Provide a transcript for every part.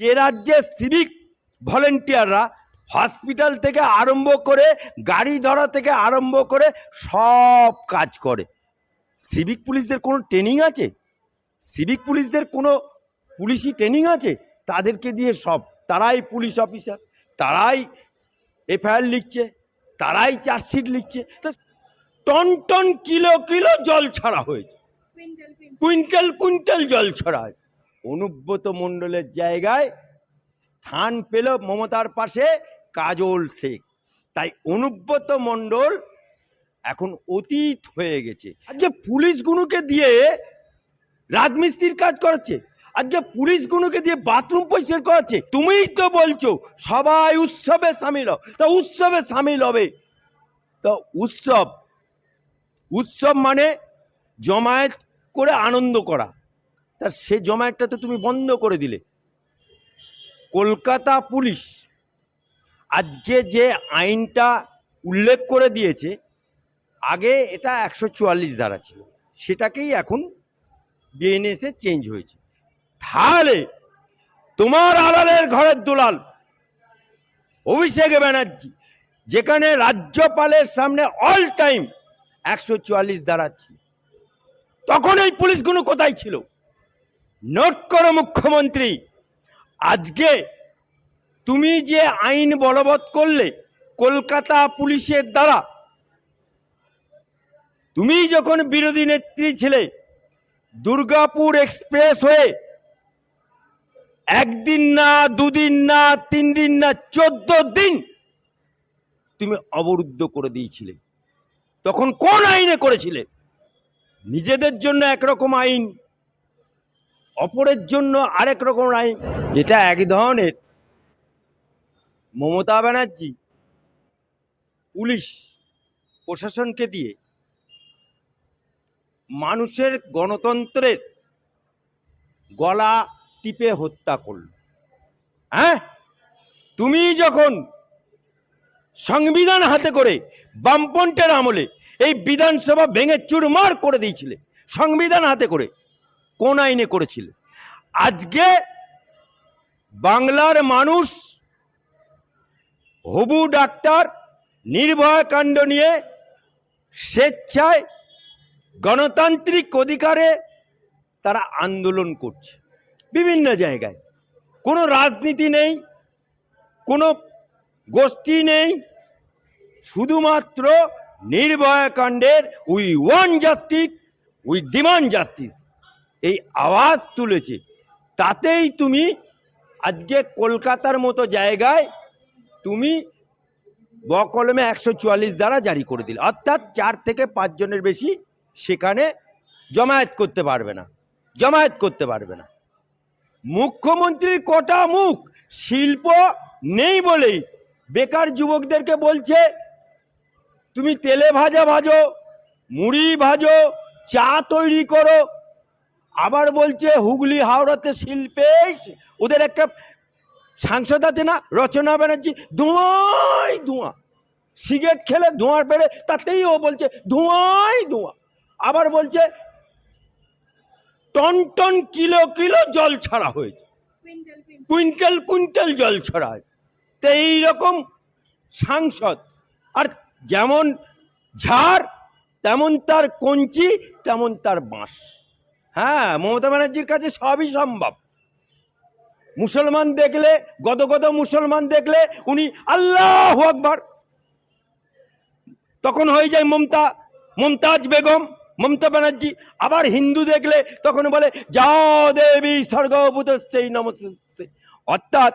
এ রাজ্যে civic ভলেন্টিয়াররা hospital থেকে আরম্ভ করে গাড়ি ধরা থেকে আরম্ভ করে সব কাজ করে। সিভিক পুলিশদের কোনো ট্রেনিং আছে? সিভিক পুলিশদের কোনো পুলিশি ট্রেনিং আছে? তাদেরকে দিয়ে সব। তারাই পুলিশ অফিসার তারাই এফআইআর লিখছে তারাই চার্জশিট লিখছে। টন টন কিলো কিলো জল ছাড়া হয়েছে। Quintal quintal. কুইন্টাল কুইন্টাল জল ছড়া হয় অনুব্রত মণ্ডলের জায়গায় স্থান পেল মমতার পাশে কাজল শেখ। তাই অনুব্রত মণ্ডল এখন অতীত হয়ে গেছে। আজকে পুলিশগুলোকে দিয়ে রাজমিস্ত্রির কাজ করাচ্ছে। আজকে পুলিশগুলোকে দিয়ে বাথরুম পরিষ্কার করাচ্ছে। তুমিই তো বলছো, সবাই উৎসবে সামিল হও। তা উৎসবে সামিল হবে। তো উৎসব উৎসব মানে জমায়েত করে আনন্দ করা। তা সে জমায়েতটা তো তুমি বন্ধ করে দিলে। কলকাতা পুলিশ আজকে যে আইনটা উল্লেখ করে দিয়েছে, আগে এটা একশো চুয়াল্লিশ ধারা ছিল। সেটাকেই এখন বিএনএসে চেঞ্জ হয়েছে। তাহলে তোমার আড়ালের ঘরের দুলাল, অভিষেক ব্যানার্জি, যেখানে রাজ্যপালের সামনে অল টাইম একশো চুয়াল্লিশ ছিল, তখন এই পুলিশগুলো কোথায় ছিল? নোট করো মুখ্যমন্ত্রী। আজকে তুমি যে আইন বলবৎ করলে কলকাতা পুলিশের দ্বারা, তুমি যখন বিরোধী নেত্রী ছিলে, দুর্গাপুর এক্সপ্রেস হয়ে একদিন না, দুদিন না তিন দিন না, চোদ্দ দিন তুমি অবরুদ্ধ করে দিয়েছিলে। তখন কোন আইনে করেছিলে? নিজেদের জন্য একরকম আইন অপরের জন্য আরেক রকম আইন যেটা এক ধরনের। মমতা ব্যানার্জি, পুলিশ, প্রশাসনকে দিয়ে মানুষের গণতন্ত্রের গলা টিপে হত্যা করল। হ্যাঁ? তুমি যখন সংবিধান হাতে করে বামপন্থের আমলে এই বিধানসভা ভেঙে চুরমার করে দিয়েছিলে, সংবিধান হাতে করে কোন আইনে করেছিলে? আজকে বাংলার মানুষ হবু ডাক্তার নির্ভয়া কাণ্ড নিয়ে স্বেচ্ছায় গণতান্ত্রিক অধিকারে তারা আন্দোলন করছে। বিভিন্ন জায়গায়। কোনো রাজনীতি নেই, কোনো গোষ্ঠী নেই, শুধুমাত্র নির্ভয়া কাণ্ডের we want justice we demand justice এই আওয়াজ তুলেছে। তাতেই তুমি আজকে কলকাতার মতো জায়গায় তুমি বকলমে একশো চুয়াল্লিশ দ্বারা জারি করে দিলে। অর্থাৎ চার থেকে পাঁচজনের বেশি সেখানে জমায়েত করতে পারবে না। জমায়েত করতে পারবে না। মুখ্যমন্ত্রীর কটা মুখ শিল্প নেই বলেই বেকার যুবকদেরকে বলছে, তুমি তেলে ভাজা ভাজো, মুড়ি ভাজো, চা তৈরি করো আবার বলছে হুগলি হাওড়াতে শিল্পে ওদের একটা সাংসদ আছে না রচনা ব্যানার্জি ধোঁয়াই ধোঁয়া। সিগারেট খেলে ধোঁয়ার বেড়ে তাতেই ও বলছে ধোঁয়াই ধোঁয়া। আবার বলছে টন টন কিলো কিলো জল ছাড়া হয়েছে। Quintal quintal. জল ছড়া হয়। তো এইরকম সাংসদ। আর যেমন ঝাড় তেমন তার কঞ্চি তেমন তার বাঁশ। হ্যাঁ মমতা ব্যানার্জির কাছে সবই সম্ভব। মুসলমান দেখলে গত গত মুসলমান দেখলে উনি আল্লাহ আকবার। তখন হয়ে যায় মমতা, মমতাজ বেগম, মমতা ব্যানার্জি। আবার হিন্দু দেখলে তখন বলে, যাও দেবী স্বর্গভূতশ্চৈ নমস্তে অর্থাৎ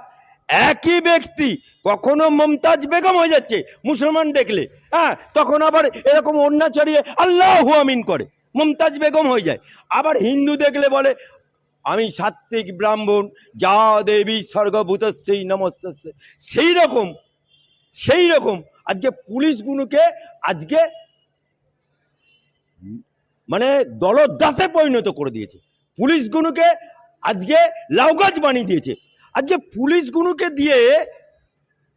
একই ব্যক্তি কখনো মমতাজ বেগম হয়ে যাচ্ছে, মুসলমান দেখলে। হ্যাঁ তখন আবার এরকম অন্যা চড়িয়ে আল্লাহ আমিন করে। মমতাজ বেগম হয়ে যায়। আবার হিন্দু দেখলে বলে, আমি সাত্ত্বিক ব্রাহ্মণ, যা দেবী স্বর্গভূতশ্চৈ নমস্তে সেই রকম সেই রকম আজকে পুলিশগুলোকে আজকে মানে দলদাসে পরিণত করে দিয়েছে। পুলিশগুলোকে আজকে লাউগাছ বানিয়ে দিয়েছে। আজকে পুলিশগুলোকে দিয়ে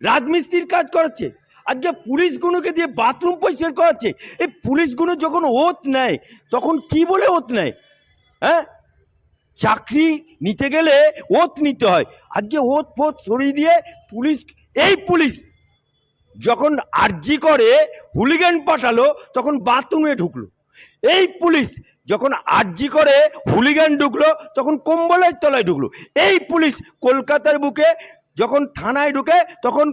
রাজমিস্ত্রির কাজ করাচ্ছে। আজকে পুলিশগুলোকে দিয়ে বাথরুম পরিষ্কার করাচ্ছে। এই পুলিশগুলো যখন ওত নেয়, তখন কি বলে ওত নেয়? হ্যাঁ? চাকরি নিতে গেলে ওত নিতে হয়। আজকে ওত ফোত সরিয়ে দিয়ে পুলিশ, এই পুলিশ যখন আর্জি করে, হুলিগান পাঠালো, তখন বাথরুমে ঢুকলো। এই পুলিশ যখন আর্জি করে, হুলিগান ঢুকলো, তখন কম্বলের তলায় ঢুকলো। এই পুলিশ কলকাতার বুকে যখন থানায় ঢুকে, তখন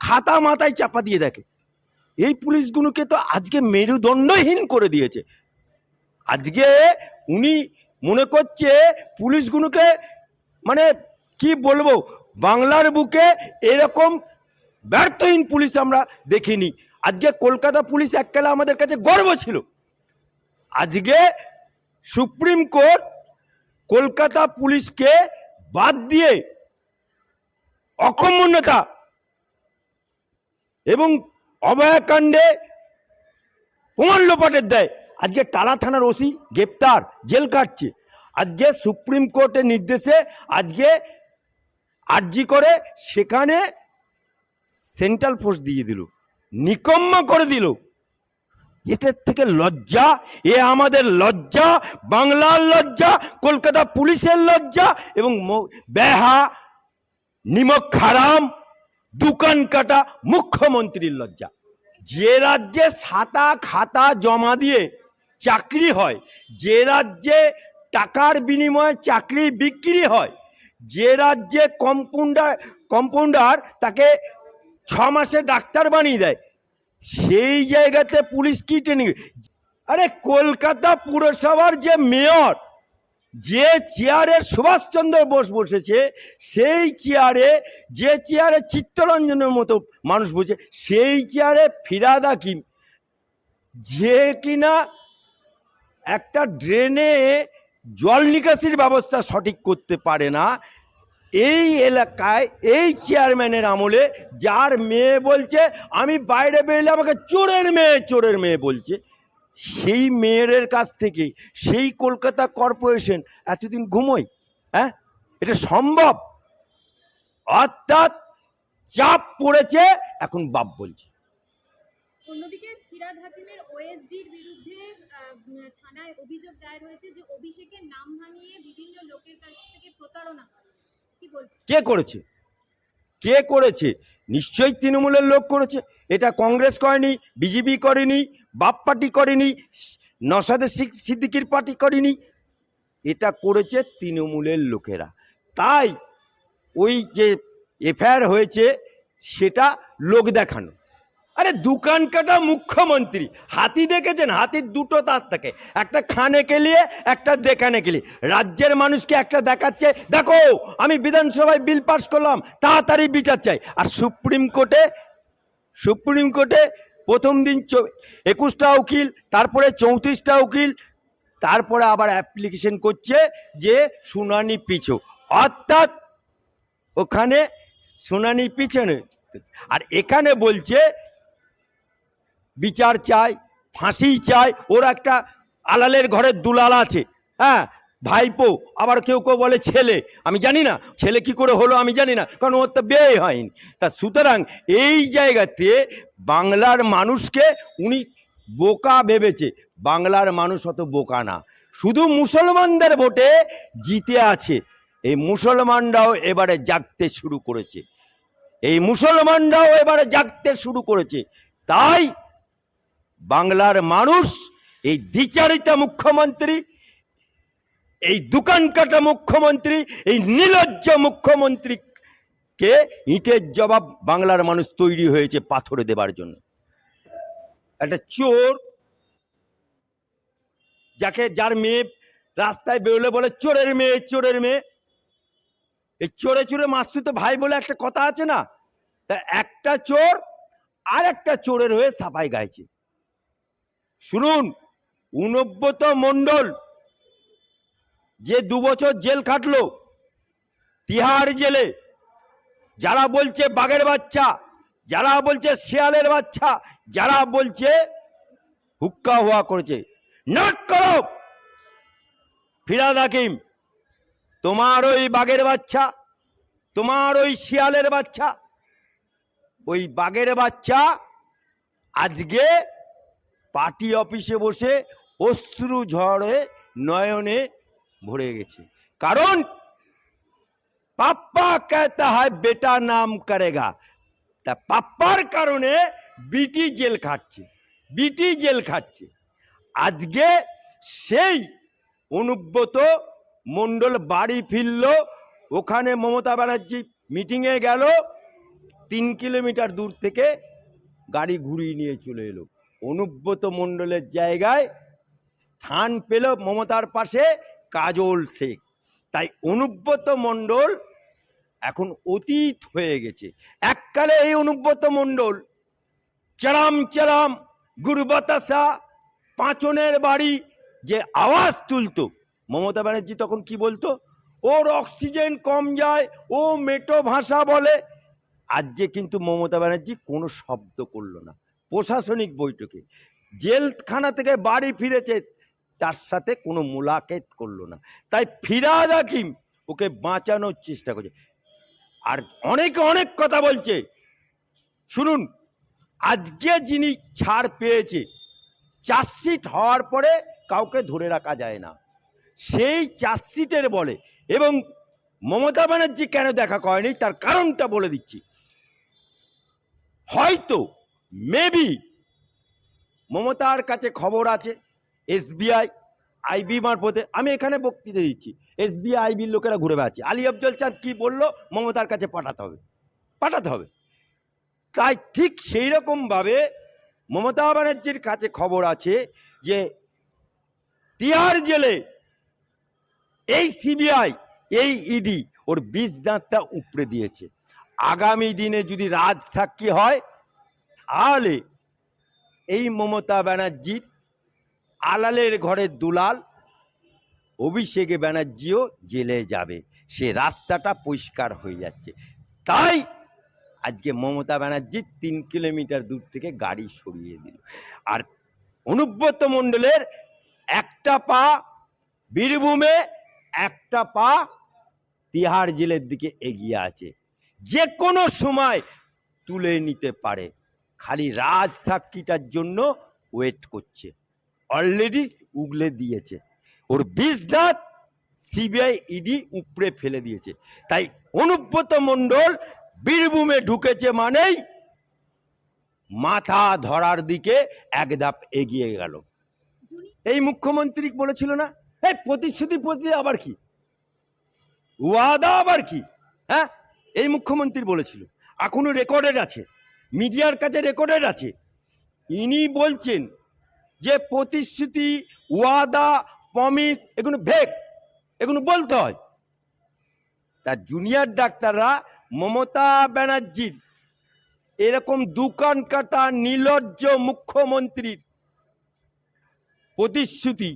খাতা মাথায় চাপা দিয়ে দেখে। এই পুলিশগুলোকে তো আজকে মেরুদণ্ডহীন করে দিয়েছে। আজকে উনি মনে করছে পুলিশগুলোকে মানে কি বলব, বাংলার বুকে এরকম ব্যর্থহীন পুলিশ আমরা দেখিনি। আজকে কলকাতা পুলিশ এককালে আমাদের কাছে গর্ব ছিল। আজকে সুপ্রিম কোর্ট কলকাতা পুলিশকে বাদ দিয়ে অকম্যতা এবং অভয়াকাণ্ডে প্রমাণ লোপাটের দেয়। আজকে টালা থানার ওসি গ্রেপ্তার, জেল কাটছে। আজকে সুপ্রিম কোর্টের নির্দেশে আজকে আর্জি করে সেখানে সেন্ট্রাল ফোর্স দিয়ে দিল, নিকম্ম করে দিল। এটার থেকে লজ্জা, এ আমাদের লজ্জা, বাংলার লজ্জা, কলকাতা পুলিশের লজ্জা এবং বেহা, নিমক খারাম দোকান কাটা মুখ্যমন্ত্রীর লজ্জা। যে রাজ্যে সাতা খাতা জমা দিয়ে চাকরি হয়, যে রাজ্যে টাকার বিনিময়ে চাকরি বিক্রি হয়, যে রাজ্যে কম্পাউন্ডার কম্পাউন্ডার তাকে ছ মাসে ডাক্তার বানিয়ে দেয়, সেই জায়গাতে পুলিশ কি ট্রেনিং আরে কলকাতা পুরসভার যে মেয়র যে চেয়ারে সুভাষচন্দ্র বোস বসেছে, সেই চেয়ারে যে চেয়ারে চিত্তরঞ্জনের মতো মানুষ বসে, সেই চেয়ারে ফিরাদ হাকিম যে কিনা একটা ড্রেনে জল নিকাশির ব্যবস্থা সঠিক করতে পারে না, এই এলাকায়, এই চেয়ারম্যানের আমলে যার মেয়ে বলছে, আমি বাইরে বেরোলে আমাকে চোরের মেয়ে চোরের মেয়ে বলছে। সেই মেয়ের কাছ থেকে সেই কলকাতা কর্পোরেশন এতদিন ঘুমোয় হ্যাঁ? এটা সম্ভব? অর্থাৎ চাপ পড়েছে এখন বাপ বলছে। অন্যদিকে ফিরাদ হাকিমের ওএসডির বিরুদ্ধে থানায় অভিযোগ দায়ের হয়েছে যে অভিষেকের নাম ভাঙিয়ে বিভিন্ন লোকের কাছ থেকে প্রতারণা কি বলছেন? কে করেছে? কে করেছে? নিশ্চয়ই তৃণমূলের লোক করেছে। এটা কংগ্রেস করেনি, বিজেপি করেনি বাপ পার্টি করেনি নসাদের সিদ্দিকির পার্টি করেনি। এটা করেছে তৃণমূলের লোকেরা। তাই ওই যে এফআইআর হয়েছে, সেটা লোক দেখানো। আরে দোকান কাটা মুখ্যমন্ত্রী, হাতি দেখেছেন? হাতির দুটো তার থাকে। একটা খানে কেলিয়ে, একটা দেখানে কেলিয়ে। রাজ্যের মানুষকে একটা দেখাচ্ছে, দেখো, আমি বিধানসভায় বিল পাস করলাম, তাড়াতাড়ি বিচার চাই। আর সুপ্রিম কোর্টে সুপ্রিম কোর্টে প্রথম দিন একুশটা উকিল, তারপরে চৌত্রিশটা উকিল, তারপরে আবার অ্যাপ্লিকেশন করছে যে শুনানি পিছু। অর্থাৎ ওখানে শুনানি পিছনে আর এখানে বলছে, বিচার চাই ফাঁসি চাই ওর একটা আলালের ঘরের দুলাল আছে হ্যাঁ ভাইপো, আবার কেউ কেউ বলে ছেলে। আমি জানি না, ছেলে কি করে হলো আমি জানি না, কারণ ওর তো বিয়ে হয়নি। তা সুতরাং এই জায়গাতে বাংলার মানুষকে উনি বোকা ভেবেছে। বাংলার মানুষ অত বোকা না। শুধু মুসলমানদের ভোটে জিতে আছে। এই মুসলমানরাও এবারে জাগতে শুরু করেছে। এই মুসলমানরাও এবারে জাগতে শুরু করেছে। তাই বাংলার মানুষ, এই দ্বিচারিতা মুখ্যমন্ত্রী এই দোকান কাটা মুখ্যমন্ত্রী, এই নির্লজ্জ মুখ্যমন্ত্রীকে ইটের জবাব বাংলার মানুষ তৈরি হয়েছে পাথরে দেবার জন্য। একটা চোর যাকে, যার মেয়ে রাস্তায় বেরোলে বলে, চোরের মেয়ে চোরের মেয়ে। এই চোরে চোরে মাস্তুতো ভাই বলে একটা কথা আছে না? তা একটা চোর আর একটা চোরের হয়ে সাফাই গাইছে। শুনুন উনব্বত মণ্ডল যে দু বছর জেল খাটলো তিহার জেলে, যারা বলছে বাঘের বাচ্চা, যারা বলছে শিয়ালের বাচ্চা, যারা বলছে হুক্কা হুয়া করেছে। নাক করো! ফিরাদ হাকিম, তোমার ওই বাঘের বাচ্চা, তোমার ওই শিয়ালের বাচ্চা, ওই বাঘের বাচ্চা আজকে পার্টি অফিসে বসে অশ্রু ঝড়ে নয়নে ভরে গেছে। কারণ পাপ্পা কেতা হয় বেটা নাম করেগা। তা পাপ্পার কারণে বিটি জেল খাটছে, বিটি জেল খাটছে। আজকে সেই অনুব্রত মণ্ডল বাড়ি ফিরল, ওখানে মমতা ব্যানার্জি মিটিংয়ে গেল, তিন কিলোমিটার দূর থেকে গাড়ি ঘুরিয়ে নিয়ে চলে এলো। অনুব্রত মণ্ডলের জায়গায় স্থান পেল মমতার পাশে কাজল শেখ। তাই অনুব্রত মণ্ডল এখন অতীত হয়ে গেছে। এককালে এই অনুব্রত মণ্ডল, চারাম চারাম গুরবাতাসা পাঁচনের বাড়ি যে আওয়াজ তুলতো। মমতা ব্যানার্জি তখন কি বলতো? ওর অক্সিজেন কম যায়, ও মেটো ভাষা বলে। আজকে কিন্তু মমতা ব্যানার্জি কোনো শব্দ করল না। প্রশাসনিক বৈঠকে। জেলখানা থেকে বাড়ি ফিরেছে তার সাথে কোনো মোলাকেত করল না। তাই ফিরাদ হাকিম ওকে বাঁচানোর চেষ্টা করছে। আর অনেকে অনেক কথা বলছে। শুনুন, আজকে যিনি ছাড় পেয়েছে, চার্জশিট হওয়ার পরে কাউকে ধরে রাখা যায় না। সেই চার্জশিটের বলে এবং মমতা ব্যানার্জি কেন দেখা করেনি তার কারণটা বলে দিচ্ছি। হয়তো মেবি মমতার কাছে খবর আছে এসবিআই, আইবি মারফতে আমি এখানে বক্তৃতা দিচ্ছি। এসবিআই, আইবির লোকেরা ঘুরে বেড়াচ্ছে। আলী আফজল চাঁদ কি বলল? মমতার কাছে পাঠাতে হবে। পাঠাতে হবে। তাই ঠিক সেই রকমভাবে মমতা ব্যানার্জির কাছে খবর আছে যে, তিহার জেলে এই সিবিআই, এই ইডি ওর বিষ দাঁতটা উপড়ে দিয়েছে। আগামী দিনে যদি রাজ সাক্ষী হয়, তাহলে এই মমতা ব্যানার্জির আলালের ঘরের দুলাল, অভিষেক ব্যানার্জিও জেলে যাবে। সে রাস্তাটা পরিষ্কার হয়ে যাচ্ছে। তাই আজকে মমতা ব্যানার্জি তিন কিলোমিটার দূর থেকে গাড়ি সরিয়ে দিল। আর অনুব্রত মণ্ডলের একটা পা বীরভূমে, একটা পা তিহার জেলের দিকে এগিয়ে আছে। যে কোনো সময় তুলে নিতে পারে। খালি রাজ সাক্ষীটার জন্য ওয়েট করছে। অলরেডি উগলে দিয়েছে। ওর বিষ দাঁত সিবিআই ইডি উপড়ে ফেলে দিয়েছে। তাই অনুব্রত মণ্ডল বীরভূমে ঢুকেছে মানেই মাথা ধরার দিকে এক ধাপ এগিয়ে গেল। এই মুখ্যমন্ত্রী বলেছিল না? এই প্রতিশ্রুতি প্রতি আবার কি? ওয়াদা আবার কি? হ্যাঁ? এই মুখ্যমন্ত্রী বলেছিল। এখনও রেকর্ডেড আছে। মিডিয়ার কাছে রেকর্ডেড আছে। ইনি বলছেন যে প্রতিশ্রুতি, ওয়াদা প্রমিস এগুলো ভেক এগুলো বলতে হয়। তার জুনিয়র ডাক্তাররা মমতা ব্যানার্জির এরকম দোকান কাটা নির্লজ্জ মুখ্যমন্ত্রীর প্রতিশ্রুতি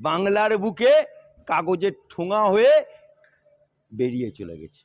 বাংলার বুকে কাগজের ঠোঙা হয়ে বেরিয়ে চলে গেছে।